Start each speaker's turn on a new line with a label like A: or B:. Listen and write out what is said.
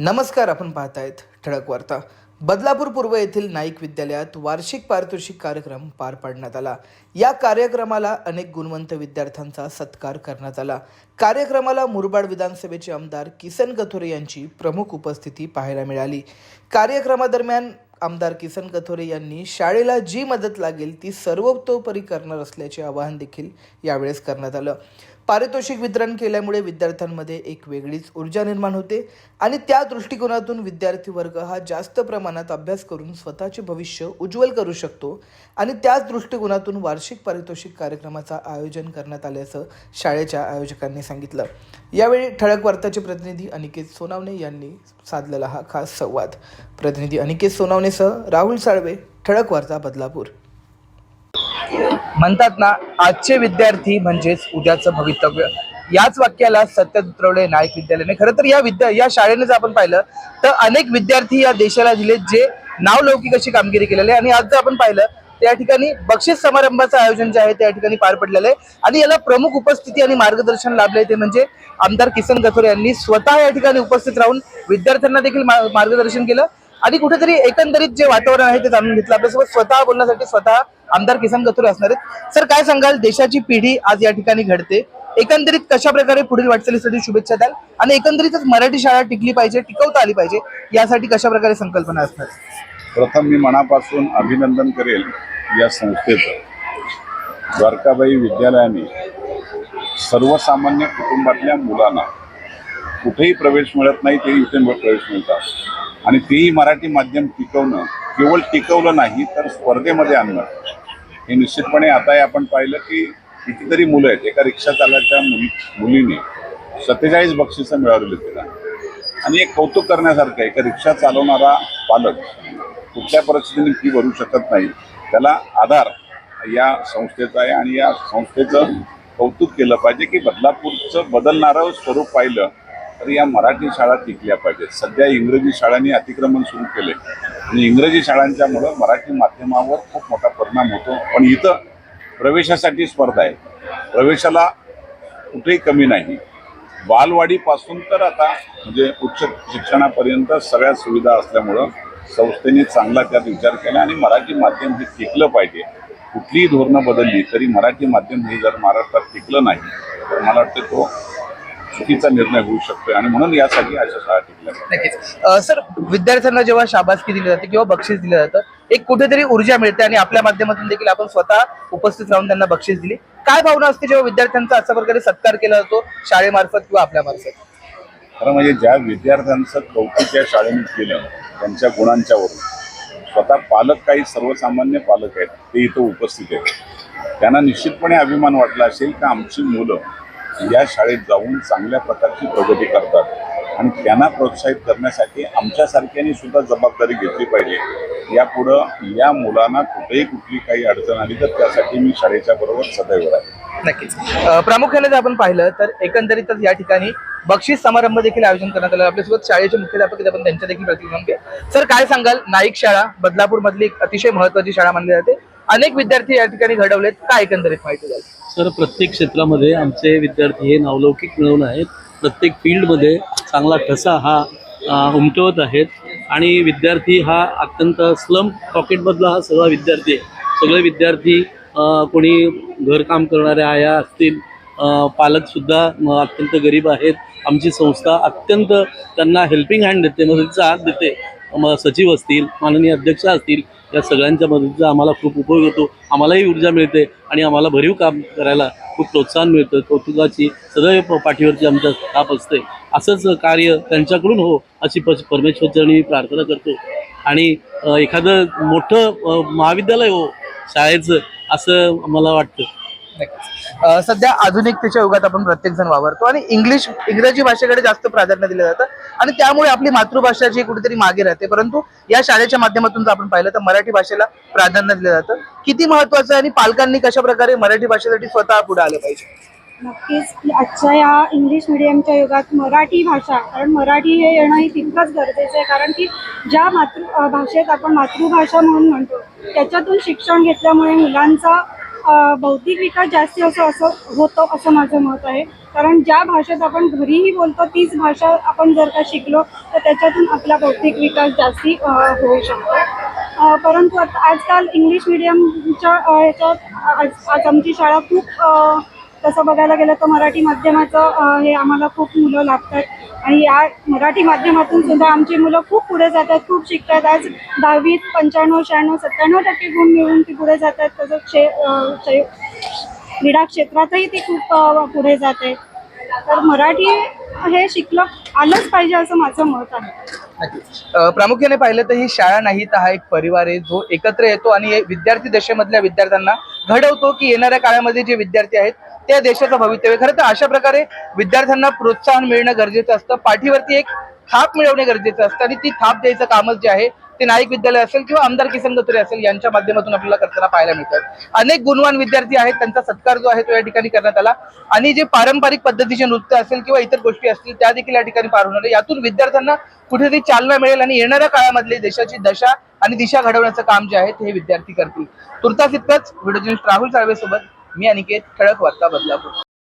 A: नमस्कार आपण पाहतायत ठळक वार्ता. बदलापूर पूर्व येथील नाईक विद्यालयात वार्षिक पारितोषिक कार्यक्रम पार पाडण्यात आला. या कार्यक्रमाला अनेक गुणवंत विद्यार्थ्यांचा सत्कार करण्यात आला. कार्यक्रमाला मुरबाड विधानसभेचे आमदार किसन कथोरे यांची प्रमुख उपस्थिती पाहायला मिळाली. कार्यक्रमादरम्यान आमदार किसन कथोरे यांनी शाळेला जी मदत लागेल ती सर्वतोपरी करणार असल्याचे आवाहन देखील यावेळेस करण्यात आलं. पारितोषिक वितरण केल्यामुळे विद्यार्थ्यांमध्ये एक वेगळीच ऊर्जा निर्माण होते आणि त्या दृष्टिकोनातून विद्यार्थी वर्ग हा जास्त प्रमाणात अभ्यास करून स्वतःचे भविष्य उज्ज्वल करू शकतो आणि त्याच दृष्टिकोनातून वार्षिक पारितोषिक कार्यक्रमाचं आयोजन करण्यात आल्याचं शाळेच्या आयोजकांनी सांगितलं. यावेळी ठळक वार्ताचे प्रतिनिधी अनिकेत सोनावणे यांनी साधलेला हा खास संवाद. प्रतिनिधी अनिकेत सोनावणेसह राहुल साळवे ठळक वार्ता बदलापूर. म्हणतात ना आजचे विद्यार्थी म्हणजेच उद्याचं भवितव्य. याच वाक्याला सत्य उतरवले नाईक विद्यालयाने खरं तर या विद्या या शाळेने जर आपण पाहिलं तर अनेक विद्यार्थी या देशाला दिले जे नावलौकिक अशी कामगिरी केलेली आहे. आणि आज जर आपण पाहिलं त्या ठिकाणी बक्षीस समारंभाचं आयोजन जे आहे त्या ठिकाणी पार पडलेलं आहे. आणि याला प्रमुख उपस्थिती आणि मार्गदर्शन लाभले ते म्हणजे आमदार किसन गथोरे यांनी स्वतः या ठिकाणी उपस्थित राहून विद्यार्थ्यांना देखील मा- मार्गदर्शन केलं. आणि कुठेतरी एकंदरीत जे वातावरण आहे ते जाणून घेतलं. आपल्यासोबत स्वतः बोलण्यासाठी स्वतः आमदार किसन कथोरे असणार आहेत. सर काय सांगाल? देशाची पिढी आज या ठिकाणी घडते. एकंदरीत कशा प्रकारे पुढील वाटचालीसाठी शुभेच्छा द्याल? आणि एकंदरीतच मराठी शाळा टिकली पाहिजे टिकवता आली पाहिजे यासाठी कशा प्रकारे संकल्पना असणार?
B: प्रथम मी मनापासून अभिनंदन करेल या संस्थेचं. द्वारकाबाई विद्यालयाने सर्वसामान्य कुटुंबातल्या मुलांना कुठेही प्रवेश मिळत नाही तेही इथे प्रवेश मिळतात. आणि तेही मराठी माध्यम टिकवणं केवळ टिकवलं नाही तर स्पर्धेमध्ये आणणं. हे निश्चितपणे आता आपण पाहिलं की कितीतरी मुलं आहेत. एका रिक्षा चालकाच्या मुली मुलीने सत्तेचाळीस बक्षिसं मिळवलेली तिला. आणि एक कौतुक करण्यासारखं आहे. एका रिक्षा चालवणारा पालक कुठल्या परिस्थितीने फी भरू शकत नाही त्याला आधार या संस्थेचा आहे आणि या संस्थेचं कौतुक केलं पाहिजे की बदलापूरचं बदलणारं स्वरूप पाहिलं तर या मराठी शाळा टिकल्या पाहिजेत. सध्या इंग्रजी शाळांनी अतिक्रमण सुरू केले. आणि इंग्रजी शाळांच्यामुळं मराठी माध्यमावर खूप मोठा परिणाम होतो. पण इथं प्रवेशासाठी स्पर्धा आहे. प्रवेशाला कुठेही कमी नाही. बालवाडीपासून तर आता म्हणजे उच्च शिक्षणापर्यंत सगळ्या सुविधा असल्यामुळं संस्थेने चांगला त्यात विचार केला आणि मराठी माध्यम हे टिकलं पाहिजे. कुठलीही धोरणं बदलली तरी मराठी माध्यम हे जर महाराष्ट्रात टिकलं नाही तर मला वाटतं तो चुकीचा निर्णय होऊ शकतो आणि म्हणून यासाठी अशा शाळा टिकल्या
A: सर विद्यार्थ्यांना जेव्हा शाबासकी दिली जाते किंवा बक्षीस दिलं जातं एक कुठेतरी ऊर्जा मिळते आणि आपल्या माध्यमातून देखील आपण स्वतः उपस्थित राहून त्यांना बक्षीस दिली. काय भावना असते जेव्हा विद्यार्थ्यांचा अशा प्रकारे सत्कार केला जातो शाळेमार्फत किंवा आपल्या मार्फत
B: खरं म्हणजे ज्या विद्यार्थ्यांचं कौतुक या शाळेने केलं त्यांच्या गुणांच्या वरून स्वतः पालक काही सर्वसामान्य पालक आहेत ते इथं उपस्थित आहेत. त्यांना निश्चितपणे अभिमान वाटला असेल का आमची मुलं या शाळेत जाऊन चांगल्या प्रकारची प्रगती करतात. आणि त्यांना प्रोत्साहित करण्यासाठी आमच्यासारख्याने सुद्धा जबाबदारी घेतली पाहिजे. यापुढं या मुलांना कुठेही कुठली काही अडचण आली तर त्यासाठी मी शाळेच्या बरोबर सदैव राहील
A: नक्कीच. प्रामुख्याने जर आपण पाहिलं तर एकंदरीतच या ठिकाणी बक्षीस समारंभ देखील आयोजन करण्यात आलं. आपल्यासोबत शाळेचे मुख्याध्यापक आपण त्यांच्या देखील प्रतिक्रिया घेऊया. सर काय सांगाल? नाईक शाळा बदलापूर मधली एक अतिशय महत्वाची शाळा मानली जाते. अनेक विद्यार्थी या ठिकाणी घडवलेत. काय एकंदरीत माहिती द्याल?
C: सर प्रत्येक क्षेत्रामध्ये आमचे विद्यार्थी हे नावलौकिक मिळवून आहेत. प्रत्येक फील्डमध्ये चांगला ठसा हा उमटवत आहेत. आणि विद्यार्थी हा अत्यंत स्लम पॉकेटमधला हा सगळा विद्यार्थी आहे. सगळे विद्यार्थी कोणी घरकाम करणाऱ्या आया असतील पालकसुद्धा अत्यंत गरीब आहेत. आमची संस्था अत्यंत त्यांना हेल्पिंग हँड देते मदतीचा हात देते. सचिव असतील माननीय अध्यक्ष असतील या सगळ्यांच्या मदतीचा आम्हाला खूप उपयोग होतो. आम्हालाही ऊर्जा मिळते आणि आम्हाला भरीव काम करायला खूप प्रोत्साहन मिळतं. कौतुकाची सदैव पाठीवरची आमच्या ताप असते. असंच कार्य त्यांच्याकडून हो अशी प परमेश्वरचरणी मी प्रार्थना करतो. आणि एखादं मोठं महाविद्यालय हो शाळेचं असं मला वाटतं.
A: नक्कीच. सध्या आधुनिकतेच्या युगात आपण प्रत्येक जण वावरतो आणि इंग्लिश इंग्रजी भाषेकडे जास्त प्राधान्य दिलं जातं आणि त्यामुळे आपली मातृभाषा जी कुठेतरी मागे राहते. परंतु या शाळेच्या माध्यमातून जर आपण पाहिलं तर मराठी भाषेला प्राधान्य दिलं जातं. किती महत्वाचं आहे आणि पालकांनी कशा प्रकारे मराठी भाषेसाठी स्वतः पुढे आलं पाहिजे?
D: नक्कीच. की आजच्या या इंग्लिश मिडियमच्या युगात मराठी भाषा कारण मराठी हे येणं ही तितकंच गरजेचं आहे. कारण की ज्या मातृ भाषेत आपण मातृभाषा म्हणून म्हणतो त्याच्यातून शिक्षण घेतल्यामुळे मुलांचा बौद्धिक विकास जास्ती असं असं होतो असं माझं मत आहे. कारण ज्या भाषेत आपण घरीही बोलतो तीच भाषा आपण जर का शिकलो तर त्याच्यातून आपला बौद्धिक विकास जास्ती होऊ शकतो. परंतु आता आजकाल इंग्लिश मिडियमच्या ह्याच्यात आज आज आमची शाळा खूप तसं बघायला गेलं तर मराठी माध्यमाचं हे आम्हाला खूप मुलं लागतात. आणि या मराठी माध्यमातून सुद्धा आमची मुलं खूप पुढे जातात खूप शिकतात. आज दहावीत पंच्याण्णव शहाण्णव सत्त्याण्णव टक्के गुण मिळून ती पुढे जातात. तसंच क्षे क्रीडा क्षेत्रातही ती खूप पुढे जाते. तर मराठी हे शिकलं आलंच पाहिजे असं माझं मत आहे.
A: प्रामुख्याने पाहिलं तर ही शाळा नाही तर हा एक परिवार आहे जो एकत्र येतो आणि विद्यार्थी दशेमधल्या विद्यार्थ्यांना घडवतो की येणाऱ्या काळामध्ये जे विद्यार्थी आहेत त्या देशाचं भवितव्य खरं तर अशा प्रकारे विद्यार्थ्यांना प्रोत्साहन मिळणं गरजेचं असतं. पाठीवरती एक थाप मिळवणे गरजेचं असतं आणि ती थाप द्यायचं कामच जे आहे ते नाईक विद्यालय असेल किंवा आमदार किसन गतुरे असेल यांच्या माध्यमातून आपल्याला करताना पाहायला मिळतात अनेक गुणवान विद्यार्थी आहेत त्यांचा सत्कार जो आहे तो या ठिकाणी करण्यात आला. आणि जे पारंपरिक पद्धतीचे नृत्य असेल किंवा इतर गोष्टी असतील त्या देखील या ठिकाणी पार होणार यातून विद्यार्थ्यांना कुठेतरी चालना मिळेल आणि येणाऱ्या काळामधले देशाची दशा आणि दिशा घडवण्याचं काम जे आहे ते हे विद्यार्थी करतील. तुर्तास इतकंच. व्हिडिओ राहुल साळवे सोबत मी अनिकेत ठळक वार्ता बदलापूर